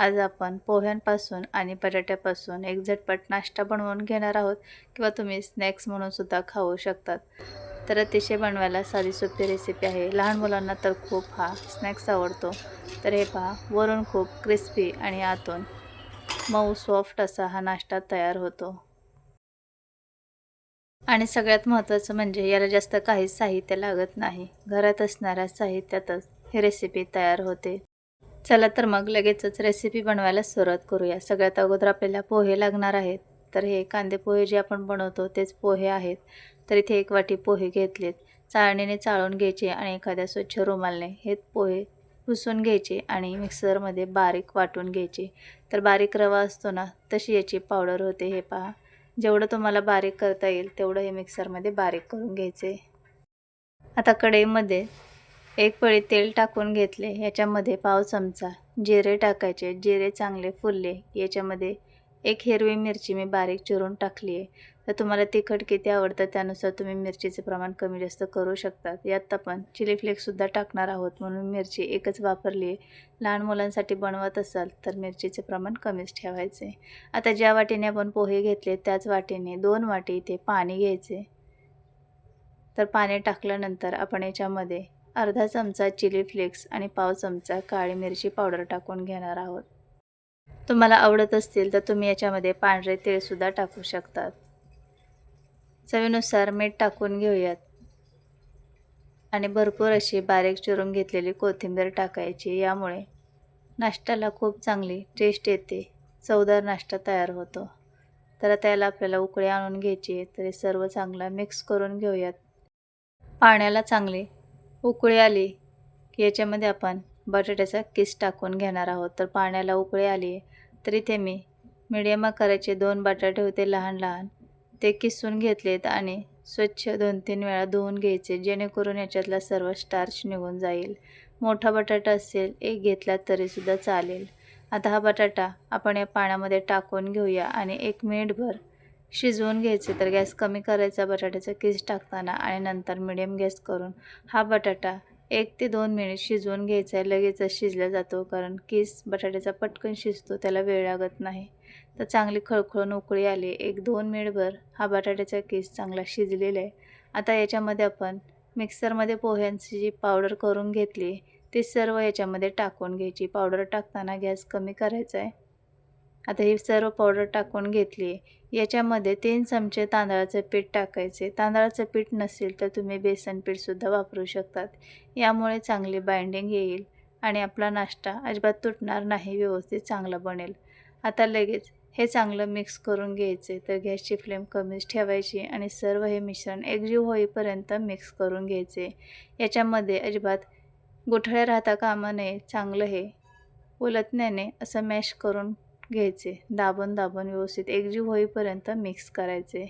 आज आपण पोह्यांपासून आणि बटाट्यापासून एक झटपट नाश्ता बनवून घेणार आहोत किंवा तुम्ही स्नॅक्स म्हणून सुद्धा खाऊ शकतात. तर अतिशय बनवायला साधी सोपी रेसिपी आहे. लहान मुलांना तर खूप हा स्नॅक्स आवडतो. तर हे पहा वरून खूप क्रिस्पी आणि आतून मऊ सॉफ्ट असा हा नाश्ता तयार होतो. आणि सगळ्यात महत्त्वाचं म्हणजे याला जास्त काहीच साहित्य लागत नाही. घरात असणाऱ्या साहित्यातच ही रेसिपी तयार होते. चला तर मग लगेचच रेसिपी बनवायला सुरुवात करूया. सगळ्यात अगोदर आपल्याला पोहे लागणार आहेत. तर हे कांदे पोहे जे आपण बनवतो तेच पोहे आहेत. तर इथे एक वाटी पोहे घेतलेत. चाळणीने चाळून घ्यायचे आणि एखाद्या स्वच्छ रुमालने हे पोहे पुसून घ्यायचे आणि मिक्सरमध्ये बारीक वाटून घ्यायचे. तर बारीक रवा असतो ना तशी याची पावडर होते. हे पहा. जेवढं तुम्हाला बारीक करता येईल तेवढं हे मिक्सरमध्ये बारीक करून घ्यायचे. आता कढईमध्ये एक पळी तेल टाकून घेतले याच्यामध्ये पाव चमचा जिरे टाकायचे जिरे चांगले फुलले याच्यामध्ये एक हिरवी मिरची मी बारीक चिरून टाकली आहे. तर तुम्हाला तिखट किती आवडतं त्यानुसार तुम्ही मिरचीचे प्रमाण कमी जास्त करू शकतात यात आपण चिली फ्लेक्ससुद्धा टाकणार आहोत म्हणून मिरची एकच वापरली आहे. लहान मुलांसाठी बनवत असाल तर मिरचीचे प्रमाण कमीच ठेवायचे. आता ज्या वाटीने आपण पोहे घेतले त्याच वाटीने दोन वाटी इथे पाणी घ्यायचे. तर पाणी टाकल्यानंतर आपण याच्यामध्ये अर्धा चमचा चिली फ्लेक्स आणि पाव चमचा काळी मिरची पावडर टाकून घेणार आहोत. तुम्हाला आवडत असतील तर तुम्ही याच्यामध्ये पांढरे तेलसुद्धा टाकू शकतात. चवीनुसार मीठ टाकून घेऊयात. आणि भरपूर अशी बारीक चिरून घेतलेली कोथिंबीर टाकायची. यामुळे नाश्त्याला खूप चांगली टेस्ट येते. चवदार नाश्ता तयार होतो. तर त्याला आपल्याला उकळी आणून घ्यायची तरी सर्व चांगला मिक्स करून घेऊयात. पाण्याला चांगली उकळी आली की याच्यामध्ये आपण बटाट्याचा किस टाकून घेणार आहोत. तर पाण्याला उकळी आली तर इथे मी मिडियम आकाराचे दोन बटाटे होते लहान लहान. ते किसून घेतलेत आणि स्वच्छ दोन तीन वेळा धुवून घ्यायचे जेणेकरून याच्यातला सर्व स्टार्च निघून जाईल. मोठा बटाटा असेल एक घेतला तरीसुद्धा चालेल. आता हा बटाटा आपण या पाण्यामध्ये टाकून घेऊया आणि एक मिनिटभर शिजवून घ्यायचे तर गॅस कमी करायचा बटाट्याचा किस टाकताना आणि नंतर मिडियम गॅस करून हा बटाटा एक ते दोन मिनिट शिजवून घ्यायचा आहे. लगेचच शिजला जातो कारण किस बटाट्याचा पटकन शिजतो त्याला वेळ लागत नाही. तर चांगली खळखळून उकळी आली. एक दोन मिनिटभर हा बटाट्याचा किस चांगला शिजलेला आहे. आता याच्यामध्ये आपण मिक्सरमध्ये पोह्यांची जी पावडर करून घेतली ती सर्व याच्यामध्ये टाकून घ्यायची. पावडर टाकताना गॅस कमी करायचा आहे. आता ही सर्व पावडर टाकून घेतली. आहे याच्यामध्ये तीन चमचे तांदळाचं पीठ टाकायचे. तांदळाचं पीठ नसेल तर तुम्ही बेसन पीठसुद्धा वापरू शकतात. यामुळे चांगली बाइंडिंग येईल आणि आपला नाश्ता अजिबात तुटणार नाही व्यवस्थित चांगला बनेल. आता लगेच हे चांगलं मिक्स करून घ्यायचे. तर गॅसची फ्लेम कमीच ठेवायची आणि सर्व हे मिश्रण एकजीव होईपर्यंत मिक्स करून घ्यायचे. याच्यामध्ये अजिबात गुठळ्या राहता कामा नये चांगलं हे. उलटण्याने असं मॅश करून घ्यायचे. दाबून दाबून व्यवस्थित एकजीव होईपर्यंत मिक्स करायचे.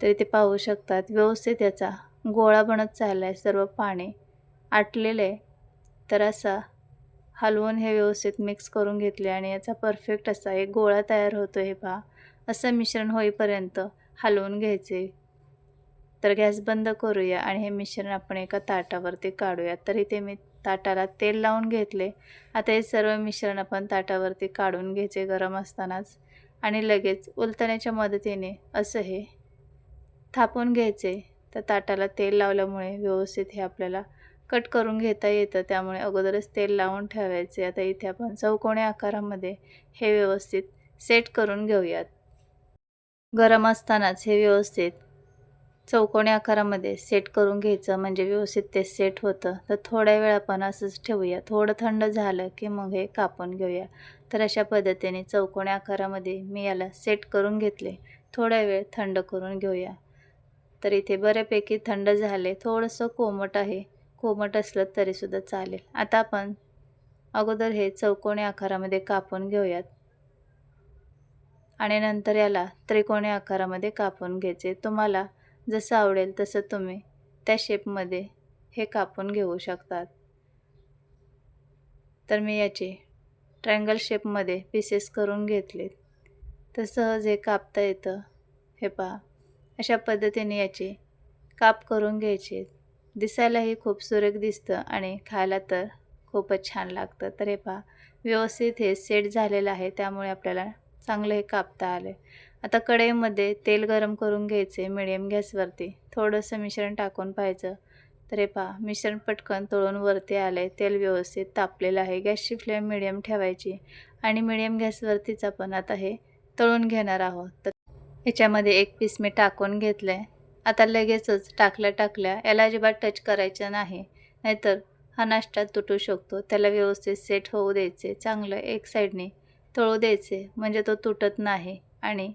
तर ते पाहू शकतात. व्यवस्थित याचा गोळा बनत चालला आहे सर्व पाणी आटलेलं आहे तर असा हलवून हे व्यवस्थित मिक्स करून घेतले आणि याचा परफेक्ट असा एक गोळा तयार होतो हे पहा. असं मिश्रण होईपर्यंत हलवून घ्यायचे. तर गॅस बंद करूया आणि हे मिश्रण आपण एका ताटावरती काढूया. तर इथे मी ताटाला तेल लावून घेतले. आता हे सर्व मिश्रण आपण ताटावरती काढून घ्यायचे गरम असतानाच आणि लगेच उलटण्याच्या मदतीने असं हे थापून घ्यायचे. तर ताटाला तेल लावल्यामुळे व्यवस्थित हे आपल्याला कट करून घेता येतं. त्यामुळे अगोदरच तेल लावून ठेवायचे. आता इथे आपण चौकोणी आकारामध्ये हे व्यवस्थित सेट करून घेऊयात. गरम असतानाच हे व्यवस्थित चौकोनी आकारामध्ये सेट करून घ्यायचं म्हणजे व्यवस्थित ते सेट होतं. तर थोड्या वेळ आपण असंच ठेवूया. थोडं थंड झालं की मग हे कापून घेऊया. तर अशा पद्धतीने चौकोनी आकारामध्ये मी याला सेट करून घेतले. थोड्या वेळ थंड करून घेऊया. तर इथे बऱ्यापैकी थंड झाले. थोडंसं कोमट आहे. कोमट असलं तरीसुद्धा चालेल. आता आपण अगोदर हे चौकोनी आकारामध्ये कापून घेऊयात. आणि नंतर याला त्रिकोणी आकारामध्ये कापून घ्यायचे. तुम्हाला जसं आवडेल तसं तुम्ही त्या शेपमध्ये हे कापून घेऊ शकतात. तर मी याचे ट्रायंगल शेपमध्ये पीसेस करून घेतलेत. तर सहज हे कापता येतं. हे पहा. अशा पद्धतीने याचे काप करून घ्यायचे. दिसायलाही खूप सुरेख दिसतं आणि खायला तर खूपच छान लागतं. तर हे पहा. व्यवस्थित हे सेट झालेलं आहे. त्यामुळे आपल्याला चांगलं हे कापता आलं आता कढईमध्ये तेल गरम करून घ्यायचे मिडियम गॅसवरती थोडंसं मिश्रण टाकून पाहायचं. तर हे पहा मिश्रण पटकन तळून वरती आलं आहे तेल व्यवस्थित तापलेलं आहे. गॅसची फ्लेम मिडियम ठेवायची. आणि मिडियम गॅसवरतीच आपण आता हे तळून घेणार आहोत. तर ह्याच्यामध्ये एक पीस मी टाकून घेतलं आहे आता लगेचच टाकल्या टाकल्या याला अजिबात टच करायचं नाही. नाहीतर हा नाश्ता तुटू शकतो. त्याला व्यवस्थित सेट होऊ द्यायचे. चांगलं एक साईडने तळू द्यायचे. म्हणजे तो तुटत नाही. आणि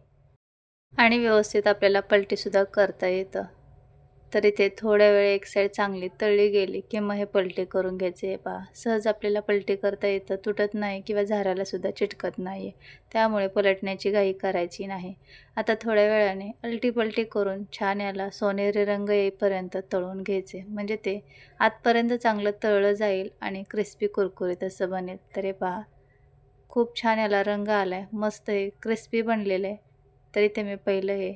आणि व्यवस्थित आपल्याला पलटीसुद्धा करता येतं. तर इथे थोड्या वेळ एक साईड चांगली तळली गेली की मग हे पलटी करून घ्यायचे. हे पहा सहज आपल्याला पलटी करता येतं तुटत नाही किंवा झारालासुद्धा चिटकत नाही त्यामुळे पलटण्याची घाई करायची नाही. आता थोड्या वेळाने अलटी पलटी करून छान याला सोनेरी रंग येईपर्यंत तळून घ्यायचे. म्हणजे ते आतपर्यंत चांगलं तळलं जाईल आणि क्रिस्पी कुरकुरीत असं बनेल. तर हे पहा खूप छान याला रंग आला आहे मस्त हे क्रिस्पी बनलेलं आहे. तर इथे मी पहिलं हे.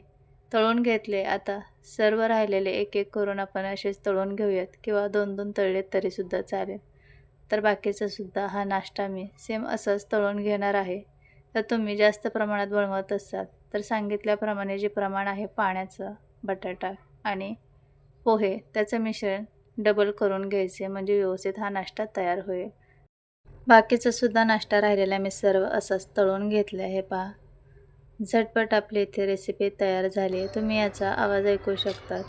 तळून घेतले आता. सर्व राहिलेले एक एक करून आपण असेच तळून घेऊयात किंवा दोन दोन तळलेत तरीसुद्धा चालेल. तर बाकीचा सुद्धा हा नाश्ता मी सेम असंच तळून घेणार आहे. तर तुम्ही जास्त प्रमाणात बनवत असाल तर सांगितल्याप्रमाणे जे प्रमाण आहे पाण्याचं बटाटा आणि पोहे त्याचं मिश्रण डबल करून घ्यायचे म्हणजे व्यवस्थित हा नाश्ता तयार होईल. बाकीचा सुद्धा नाश्ता राहिलेला मी सर्व असंच तळून घेतलं हे पहा. झटपट आपली इथे रेसिपी तयार झाली आहे. तुम्ही याचा आवाज ऐकू शकतात.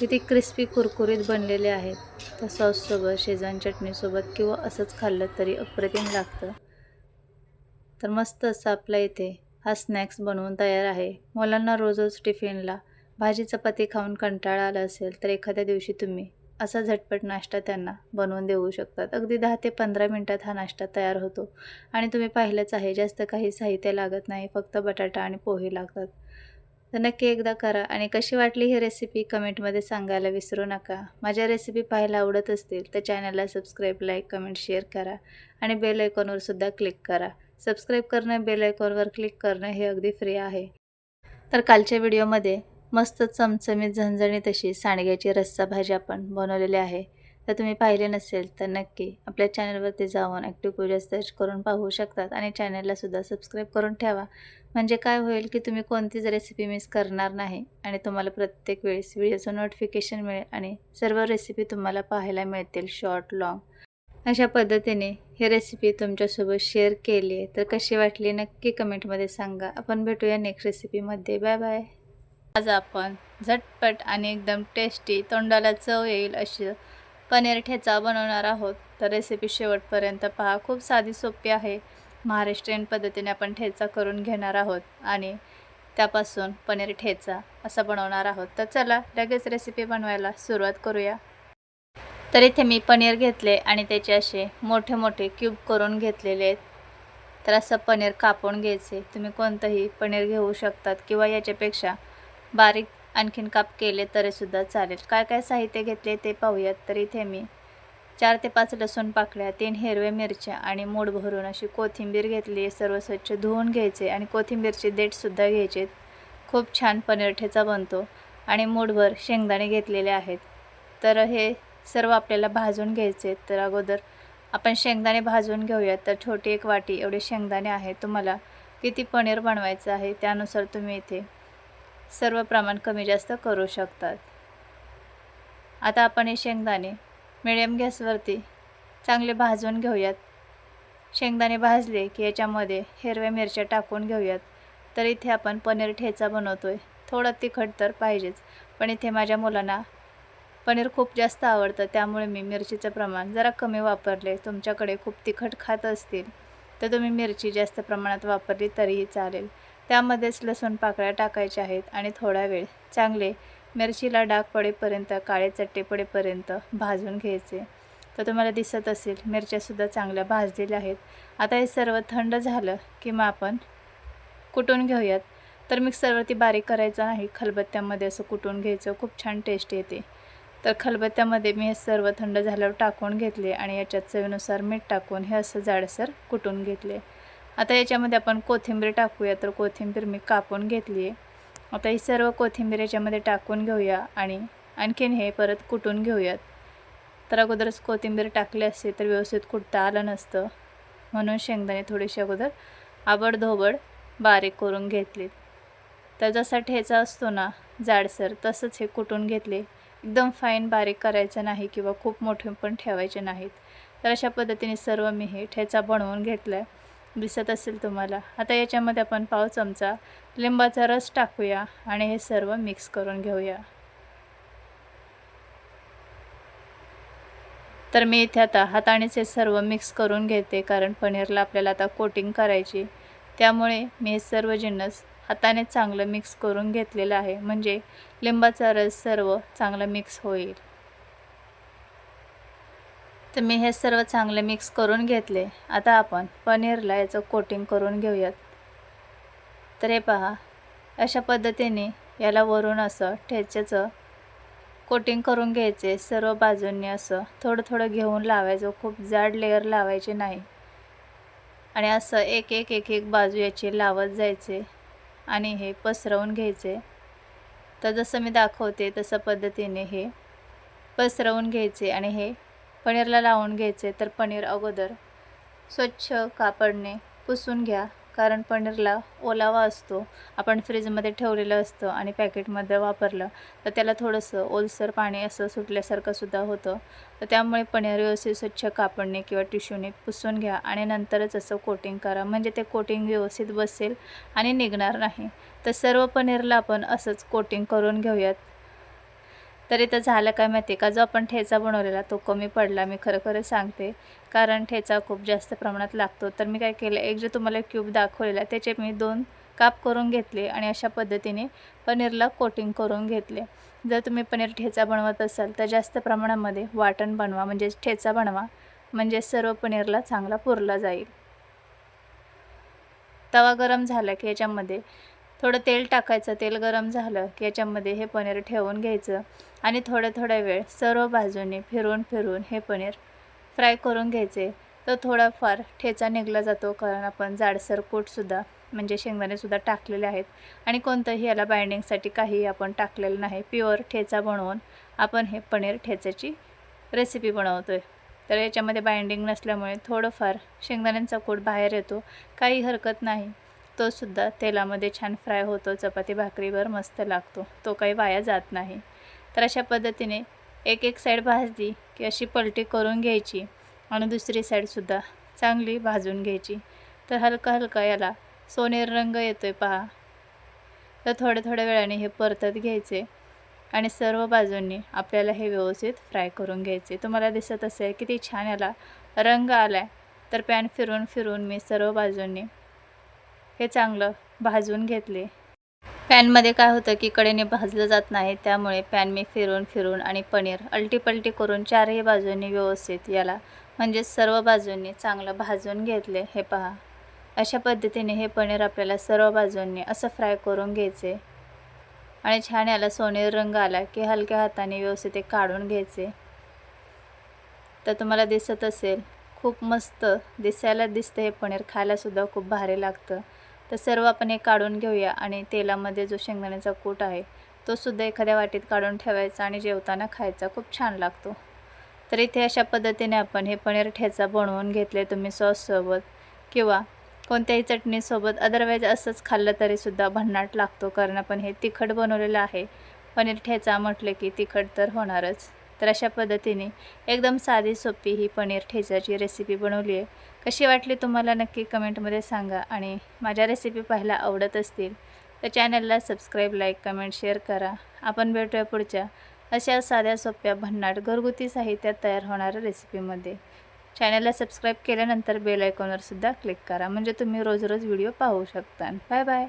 किती क्रिस्पी कुरकुरीत बनलेले आहेत. तर सॉससोबत शेजवान चटणीसोबत किंवा असंच खाल्लं तरी अप्रतिम लागतं. तर मस्त असं आपला इथे हा स्नॅक्स बनवून तयार आहे. मुलांना रोज रोज टिफिनला भाजी चपाती खाऊन कंटाळा आला असेल तर एखाद्या दिवशी तुम्ही असा झटपट नाश्ता त्यांना बनवून देऊ शकतात. अगदी दहा ते पंधरा मिनटात हा नाश्ता तयार होतो. आणि तुम्ही पाहिलंच आहे जास्त काही साहित्य लागत नाही फक्त बटाटा आणि पोहे लागतात. तर नक्की एकदा करा आणि कशी वाटली ही रेसिपी कमेंटमध्ये सांगायला विसरू नका. माझ्या रेसिपी पाहायला आवडत असतील तर चॅनलला सबस्क्राईब लाईक कमेंट शेअर करा आणि बेल आयकॉनवर सुद्धा क्लिक करा. सबस्क्राईब करणं बेल आयकॉनवर क्लिक करणं हे अगदी फ्री आहे. तर कालच्या व्हिडिओमध्ये मस्त चमचमीत झणझणीत अशी सांडग्याची रस्सा भाजी आपण बनवलेली आहे. तर तुम्ही पाहिले नसेल तर नक्की आपल्या चॅनलवरती जाऊन ॲक्टिव्ह पूजा सर्च करून पाहू शकतात आणि चॅनललासुद्धा सबस्क्राईब करून ठेवा. म्हणजे काय होईल की तुम्ही कोणतीच रेसिपी मिस करणार नाही आणि तुम्हाला प्रत्येक वेळेस व्हिडिओचं नोटिफिकेशन मिळेल आणि सर्व रेसिपी तुम्हाला पाहायला मिळतील शॉर्ट लाँग अशा पद्धतीने ही रेसिपी तुमच्यासोबत शेअर केली आहे. तर कशी वाटली नक्की कमेंटमध्ये सांगा. आपण भेटूया नेक्स्ट रेसिपीमध्ये बाय बाय आज आपण झटपट आणि एकदम टेस्टी तोंडाला चव येईल अशी पनीर ठेचा बनवणार आहोत. तर रेसिपी शेवटपर्यंत पहा. खूप साधी सोपी आहे. महाराष्ट्रीयन पद्धतीने आपण ठेचा करून घेणार आहोत आणि त्यापासून पनीर ठेचा असा बनवणार आहोत. तर चला लगेच रेसिपी बनवायला सुरुवात करूया. तर इथे मी पनीर घेतले आणि त्याचे असे मोठे मोठे क्यूब करून घेतलेले आहेत. तर असं पनीर कापून घ्यायचे. तुम्ही कोणतंही पनीर घेऊ शकतात किंवा याच्यापेक्षा बारीक आणखीन काप केले तरीसुद्धा चालेल. काय काय साहित्य घेतले ते पाहूयात. तर इथे मी. चार ते पाच लसूण पाकळ्या तीन हिरव्या मिरच्या आणि मूड भरून अशी कोथिंबीर घेतली. सर्व स्वच्छ धुवून घ्यायचे आणि कोथिंबीरचे देठसुद्धा घ्यायचे. खूप छान पनीर ठेचा बनतो आणि मूडभर शेंगदाणे घेतलेले आहेत. तर हे सर्व आपल्याला भाजून घ्यायचे. तर अगोदर आपण शेंगदाणे भाजून घेऊयात. तर छोटी एक वाटी एवढे शेंगदाणे आहे तुम्हाला. किती पनीर बनवायचं आहे त्यानुसार तुम्ही इथे सर्व प्रमाण कमी जास्त करू शकतात. आता आपण हे शेंगदाणे मिडियम गॅसवरती चांगले भाजून घेऊयात. शेंगदाणे भाजले की याच्यामध्ये हिरव्या मिरच्या टाकून घेऊयात. तर इथे आपण पनीर ठेचा बनवतो आहे थोडं तिखट तर पाहिजेच पण इथे माझ्या मुलांना पनीर खूप जास्त आवडतं त्यामुळे मी मिरचीचं प्रमाण जरा कमी वापरले. तुमच्याकडे खूप तिखट खात असतील तर तुम्ही मिरची जास्त प्रमाणात वापरली तरीही चालेल. त्यामध्येच लसूण पाकळ्या टाकायच्या आहेत आणि थोडा वेळ चांगले मिरचीला डाग पडेपर्यंत काळे चट्टे पडेपर्यंत भाजून घ्यायचे. तर तुम्हाला दिसत असेल मिरच्यासुद्धा चांगल्या भाजलेल्या आहेत. आता हे सर्व थंड झालं की मग आपण कुटून घेऊयात. तर मिक्सरवरती बारीक करायचं नाही खलबत्त्यामध्ये असं कुटून घ्यायचं. खूप छान टेस्ट येते. तर खलबत्त्यामध्ये मी हे सर्व थंड झाल्यावर टाकून घेतले आणि याच्यात चवीनुसार मीठ टाकून हे असं जाडसर कुटून घेतले. आता याच्यामध्ये आपण कोथिंबीर टाकूया तर कोथिंबीर मी कापून घेतली आहे आता ही सर्व कोथिंबीर याच्यामध्ये टाकून घेऊया आणि आणखीन हे परत कुटून घेऊयात. तर अगोदरच कोथिंबीर टाकली असते तर व्यवस्थित कुटता आलं नसतं. म्हणून शेंगदाणे थोडेसे अगोदर आबडधोबड बारीक करून घेतलीत. तर जसा ठेचा असतो ना जाडसर तसंच हे कुटून घेतले. एकदम फाईन बारीक करायचं नाही किंवा खूप मोठे पण ठेवायचे नाहीत. तर अशा पद्धतीने सर्व मी हे ठेचा बनवून घेतला आहे दिसत असेल तुम्हाला. आता याच्यामध्ये आपण पाव चमचा लिंबाचा रस टाकूया आणि हे सर्व मिक्स करून घेऊया. तर मी इथे आता हातानेच हे सर्व मिक्स करून घेते कारण पनीरला आपल्याला आता कोटिंग करायची. त्यामुळे मी हे सर्व जिन्नस हाताने चांगलं मिक्स करून घेतलेलं आहे. म्हणजे लिंबाचा रस सर्व चांगलं मिक्स होईल. तर मी हे सर्व चांगले मिक्स करून घेतले. आता आपण पनीरला याचं कोटिंग करून घेऊयात. तर हे पहा अशा पद्धतीने याला वरून असं ठेच्याचं कोटिंग करून घ्यायचे. सर्व बाजूंनी असं थोडं थोडं घेऊन लावायचं. खूप जाड लेअर लावायचे नाही. आणि असं एक एक एक एक बाजू याची लावत जायचे आणि हे पसरवून घ्यायचे. तर जसं मी दाखवते तसं पद्धतीने हे पसरवून घ्यायचे आणि हे पनीरला लावून घ्यायचे तर पनीर अगोदर स्वच्छ कापडने पुसून घ्या कारण पनीरला ओलावा असतो. आपण फ्रीजमध्ये ठेवलेलं असतं आणि पॅकेटमध्ये वापरलं तर त्याला थोडंसं ओलसर पाणी असं सुटल्यासारखं सुद्धा होतं. तर त्यामुळे पनीर व्यवस्थित स्वच्छ कापडने किंवा टिश्यूने पुसून घ्या आणि नंतरच असं कोटिंग करा. म्हणजे ते कोटिंग व्यवस्थित बसेल आणि निघणार नाही. तर सर्व पनीरला आपण असंच कोटिंग करून घेऊयात. तर इथं झालं काय माहिती का? जो आपण ठेचा बनवलेला तो कमी पडला मी खरं खरं सांगते. कारण ठेचा खूप जास्त प्रमाणात लागतो. तर मी काय केलं एक जो तुम्हाला क्यूब दाखवलेला त्याचे मी दोन काप करून घेतले आणि अशा पद्धतीने पनीरला कोटिंग करून घेतले. जर तुम्ही पनीर ठेचा बनवत असाल तर जास्त प्रमाणामध्ये वाटण बनवा म्हणजे ठेचा बनवा म्हणजे सर्व पनीरला चांगला पुरला जाईल. तवा गरम झाला की याच्यामध्ये थोडं तेल टाकायचं तेल गरम झालं की याच्यामध्ये हे पनीर ठेवून घ्यायचं आणि थोड्या थोड्या वेळ सर्व बाजूने फिरून फिरून हे पनीर फ्राय करून घ्यायचे. तर थोडाफार ठेचा निघला जातो कारण आपण जाडसर कूटसुद्धा म्हणजे शेंगदाणेसुद्धा टाकलेले आहेत आणि कोणतंही याला बाइंडिंगसाठी काही आपण टाकलेलं नाही. प्युअर ठेचा बनवून आपण हे पनीर ठेचाची रेसिपी बनवतो आहे तर याच्यामध्ये बाइंडिंग नसल्यामुळे थोडंफार शेंगदाण्यांचा कूट बाहेर येतो. काही हरकत नाही. तोसुद्धा तेलामध्ये छान फ्राय होतो चपाती भाकरीवर मस्त लागतो. तो काही वाया जात नाही. तर अशा पद्धतीने एक एक साईड भाजली की अशी पलटी करून घ्यायची आणि दुसरी साईडसुद्धा चांगली भाजून घ्यायची. तर हलका हलका याला सोनेर रंग येतो आहे पहा. तर थोड्या थोड्या वेळाने हे परतत घ्यायचे आणि सर्व बाजूंनी आपल्याला हे व्यवस्थित फ्राय करून घ्यायचे. तुम्हाला दिसत असेल किती छान याला रंग आला आहे तर पॅन फिरून फिरून मी सर्व बाजूंनी हे चांगलं भाजून घेतले. पॅनमध्ये काय होतं की कडेने भाजलं जात नाही त्यामुळे पॅन मी फिरून फिरून आणि पनीर अलटीपलटी करून चारही बाजूंनी व्यवस्थित याला म्हणजे सर्व बाजूंनी चांगलं भाजून घेतले हे पहा. अशा पद्धतीने हे पनीर आपल्याला सर्व बाजूंनी असं फ्राय करून घ्यायचे. आणि छान याला सोनेरी रंग आला की हलक्या हाताने व्यवस्थित ते काढून घ्यायचे. तर तुम्हाला दिसत असेल खूप मस्त दिसायला दिसतं हे पनीर खायलासुद्धा खूप भारी लागतं. तर सर्व आपण हे काढून घेऊया आणि तेलामध्ये जो शेंगदाण्याचा कूट आहे तो सुद्धा एखाद्या वाटीत काढून ठेवायचा आणि जेवताना खायचा. खूप छान लागतो. तर इथे अशा पद्धतीने आपण हे पनीर ठेचा बनवून घेतले तुम्ही सॉससोबत किंवा कोणत्याही चटणीसोबत अदरवाईज असंच खाल्लं तरीसुद्धा भन्नाट लागतो कारण आपण हे तिखट बनवलेलं आहे. पनीर ठेचा म्हटलं की तिखट तर होणारच. तर अशा पद्धतीने एकदम साधी सोपी ही पनीर ठेचाची रेसिपी बनवली आहे. कशी वाटली तुम्हाला नक्की कमेंटमध्ये सांगा आणि माझ्या रेसिपी पाहायला आवडत असतील तर चॅनलला सबस्क्राईब लाईक कमेंट शेअर करा. आपण भेटूया पुढच्या अशा साध्या सोप्या भन्नाट घरगुती साहित्यात तयार होणाऱ्या रेसिपीमध्ये चॅनलला सबस्क्राईब केल्यानंतर बेल आयकॉनवर सुद्धा क्लिक करा म्हणजे तुम्ही रोज रोज व्हिडिओ पाहू शकता. Bye bye